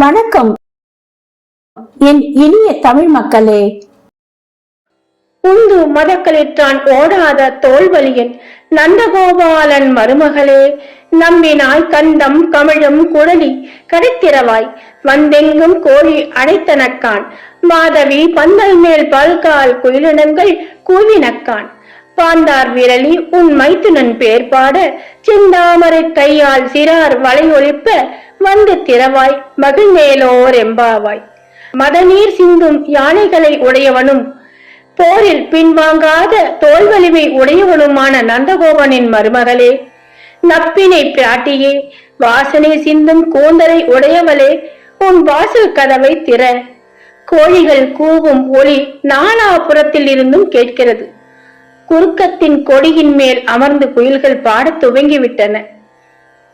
வணக்கம். என் இனிய தமிழ் மக்களே. உந்து மதக்களித்தான் ஓடாத தோல்வலியன் நந்தகோபாலன் மருமகளே நம்பினாய் கந்தம் கமிழும் குழலி கடைத்திரவாய் வந்தெங்கும் கோழி அடைத்தனக்கான். மாதவி பந்தல் மேல் பல்கால் குயிலினங்கள் கூவினக்கான். பாந்தார் விரலி உன் மைத்துனன் பேர் பாட சிந்தாமரை கையால் சிறார் வலையொழிப்ப வந்து திறவாய் மகிழ்நேலோர் எம்பாவாய். மதநீர் சிந்தும் யானைகளை உடையவனும் போரில் பின்வாங்காத தோல் வலிமை உடையவனுமான நந்தகோபனின் மருமகளே நப்பினை பிராட்டியே வாசனை சிந்தும் கூந்தலை உடையவளே உன் வாசல் கதவை திற. கோழிகள் கூவும் ஒளி நாலாபுரத்தில் இருந்தும் கேட்கிறது. குறுக்கத்தின் கொடியின் மேல் அமர்ந்து குயில்கள் பாடத் துவங்கிவிட்டன.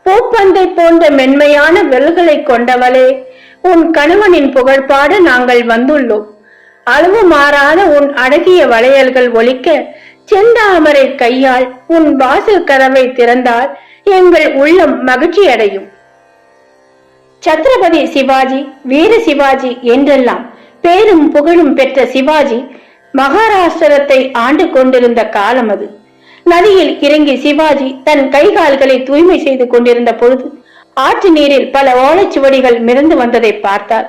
பூப்பந்தை போன்ற மென்மையான வெல்களை கொண்டவளே உன் கணவனின் புகழ்பாடு நாங்கள் வந்துள்ளோம். அளவு மாறாத உன் அழகிய வளையல்கள் ஒலிக்க செந்தாமரை கையால் உன் வாசல் கதவை திறந்தால் எங்கள் உள்ளம் மகிழ்ச்சி அடையும் சத்ரபதி சிவாஜி வீர சிவாஜி என்றெல்லாம் பேரும் புகழும் பெற்ற சிவாஜி மகாராஷ்டிரத்தை ஆண்டு கொண்டிருந்த காலம் அது. நதியில் இறங்கி சிவாஜி தன் கை கால்களை தூய்மை செய்து கொண்டிருந்த பொழுது ஆற்று நீரில் பல ஓலைச்சுவடிகள் மிதந்து வந்ததை பார்த்தார்.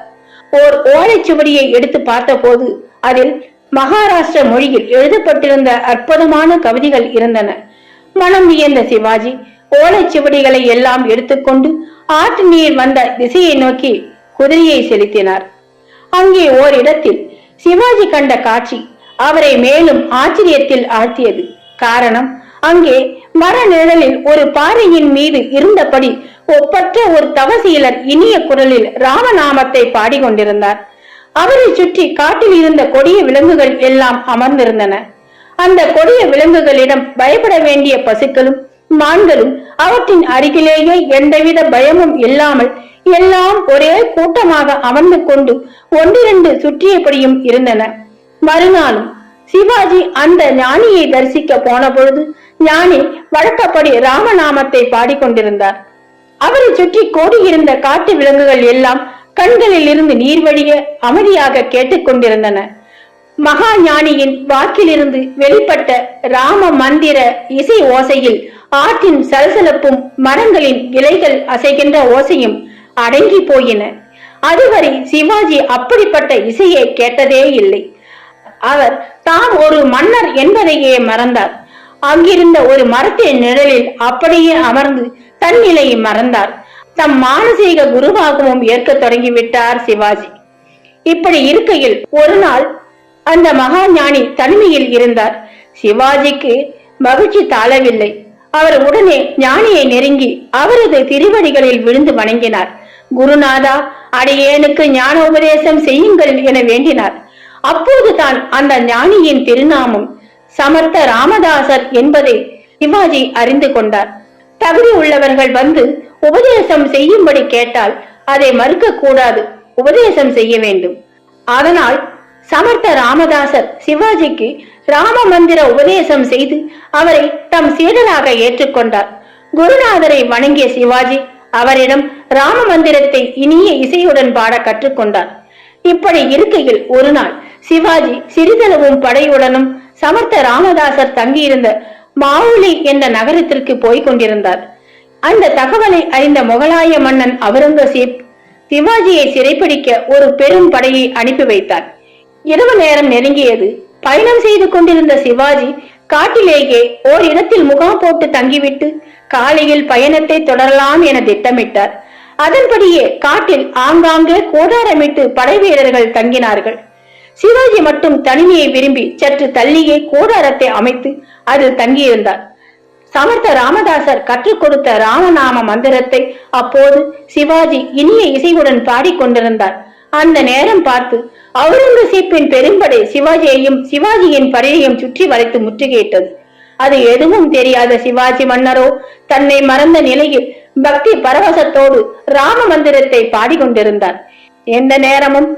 ஓர் ஓலைச்சுவடியை எடுத்து பார்த்தபோது அதில் மகாராஷ்டிர மொழியில் எழுதப்பட்டிருந்த அற்புதமான கவிதைகள் இருந்தன. மனம் வியந்த சிவாஜி ஓலைச்சுவடிகளை எல்லாம் எடுத்துக்கொண்டு ஆற்று நீர் வந்த திசையை நோக்கி குதிரையை செலுத்தினார். அங்கே ஓரிடத்தில் சிவாஜி கண்ட காட்சி அவரை மேலும் ஆச்சரியத்தில் ஆழ்த்தியது. காரணம் அங்கே மர நிழலில் ஒரு பாறையின் மீது இருந்தபடி ஒப்பற்ற ஒரு தவசீலர் இனிய குரலில் ராமநாமத்தை பாடிக்கொண்டிருந்தார். அவரை சுற்றி காட்டில் இருந்த கொடிய விலங்குகள் எல்லாம் அமர்ந்திருந்தன. அந்த கொடிய விலங்குகளிடம் பயப்பட வேண்டிய பசுக்களும் மான்களும் அவற்றின் அருகிலேயே எந்தவித பயமும் இல்லாமல் எல்லாம் ஒரே கூட்டமாக அமர்ந்து கொண்டு ஒன்றிரண்டு சுற்றியபடியும் இருந்தன. மறுநாளும் சிவாஜி அந்த ஞானியை தரிசிக்க போன பொழுது ஞானி வழக்கப்படி ராமநாமத்தை பாடிக்கொண்டிருந்தார். அவரை சுற்றி இருந்த காட்டு விலங்குகள் எல்லாம் கண்களில் இருந்து நீர் வழிய அமைதியாக கேட்டுக்கொண்டிருந்தன மகா ஞானியின் வாக்கிலிருந்து வெளிப்பட்ட ராம மந்திர இசை ஓசையில் ஆற்றின் சலசலப்பும் மரங்களின் இலைகள் அசைகின்ற ஓசையும் அடங்கி போயின. அதுவரை சிவாஜி அப்படிப்பட்ட இசையை கேட்டதே இல்லை. அவர் தான் ஒரு மன்னர் என்பதையே மறந்தார். அங்கிருந்த ஒரு மரத்தின் நிழலில் அப்படியே அமர்ந்து தன் நிலையை மறந்தார். தம் மானசீக குருவாகவும் ஏற்க தொடங்கிவிட்டார் சிவாஜி. இப்படி இருக்கையில் ஒரு நாள் அந்த மகா ஞானி தனிமையில் இருந்தார். சிவாஜிக்கு மகிழ்ச்சி தாழவில்லை. அவர் உடனே ஞானியை நெருங்கி அவரது திருவடிகளில் விழுந்து வணங்கினார். குருநாதா அடியேனுக்கு ஞான உபதேசம் செய்யுங்கள் என வேண்டினார். அப்போதுதான் அந்த ஞானியின் திருநாமம் சமர்த்த ராமதாசர் என்பதை சிவாஜி அறிந்து கொண்டார். தகுதி உள்ளவர்கள் வந்து உபதேசம் செய்யும்படி கேட்டால் அதை மறுக்க கூடாது உபதேசம் செய்ய வேண்டும். அதனால் சமர்த்த ராமதாசர் சிவாஜிக்கு ராம மந்திர உபதேசம் செய்து அவரை தம் சீடராக ஏற்றுக்கொண்டார். குருநாதரை வணங்கிய சிவாஜி அவரிடம் ராம மந்திரத்தை இனிய இசையுடன் பாட கற்றுக்கொண்டார். இப்படி இருக்கையில் ஒரு நாள் சிவாஜி சிறிதளவும் படையுடனும் சமர்த்த ராமதாசர் தங்கியிருந்த மாவுலி என்ற நகரத்திற்கு போய்க் கொண்டிருந்தார். அந்த தகவலை அறிந்த முகலாய மன்னன் அவுரங்கசீப் சிவாஜியை சிறைப்பிடிக்க ஒரு பெரும் படையை அனுப்பி வைத்தார். இரவு நேரம் நெருங்கியது. பயணம் செய்து கொண்டிருந்த சிவாஜி காட்டிலேயே ஓர் இடத்தில் முகாம் போட்டு தங்கிவிட்டு காலையில் பயணத்தை தொடரலாம் என திட்டமிட்டார். அதன்படியே காட்டில் ஆங்காங்கே கோடாரமிட்டு படை வீரர்கள் தங்கினார்கள். சிவாஜி மட்டும் தனிமையை விரும்பி சற்று தள்ளியே கூடாரத்தை அமைத்து அதில் தங்கியிருந்தார். சமர்த்த ராமதாசர் கற்றுக் கொடுத்த ராமநாம மந்திரத்தை அப்போது சிவாஜி இனிய இசையுடன் பாடிக்கொண்டிருந்தார் அந்த நேரம் பார்த்து அவுரங்கசீப்பின் பெரும்படை சிவாஜியையும் சிவாஜியின் படையையும் சுற்றி வளைத்து முற்றுகையிட்டது. அது எதுவும் தெரியாத சிவாஜி மன்னரோ தன்னை மறந்த நிலையில் பக்தி பரவசத்தோடு ராம மந்திரத்தை பாடிக்கொண்டிருந்தார் எந்த நேரமும்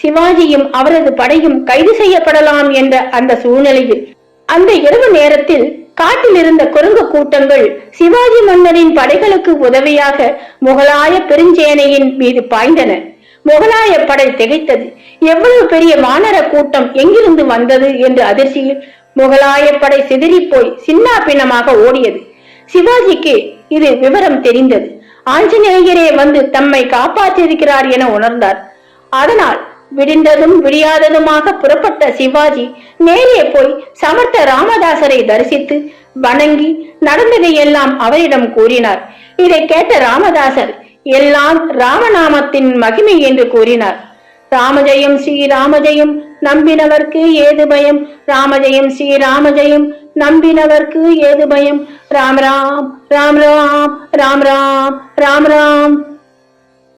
சிவாஜியும் அவரது படையும் கைது செய்யப்படலாம் என்ற அந்த சூழ்நிலையில் அந்த இரவு நேரத்தில் காட்டில் இருந்த குரங்கு கூட்டங்கள் சிவாஜி மன்னரின் படைகளுக்கு உதவியாக முகலாய பெருஞ்சேனையின் மீது பாய்ந்தன. முகலாய படை திகைத்தது. எவ்வளவு பெரிய வானர கூட்டம் எங்கிருந்து வந்தது என்று அதிர்ச்சியில் முகலாய படை சிதறிப் போய் சின்னா பின்னமாக ஓடியது. சிவாஜிக்கு இது விவரம் தெரிந்தது. ஆஞ்சநேயரே வந்து தம்மை காப்பாற்றியிருக்கிறார் என உணர்ந்தார். அதனால் விடிந்ததும் விடியாததுமாக புறப்பட்ட சிவாஜி நேரே போய் சமர்த்த ராமதாசரை தரிசித்து வணங்கி நடந்ததை எல்லாம் அவரிடம் கூறினார். இதை கேட்ட ராமதாசர் எல்லாம் ராமநாமத்தின் மகிமை என்று கூறினார். ராமஜெயம் ஸ்ரீ ராமஜெயம் நம்பினவர்க்கு ஏது பயம்? ராமஜெயம் ஸ்ரீ ராமஜெயம் நம்பினவர்க்கு ஏது பயம்? ராம் ராம் ராம் ராம் ராம் ராம் ராம் ராம்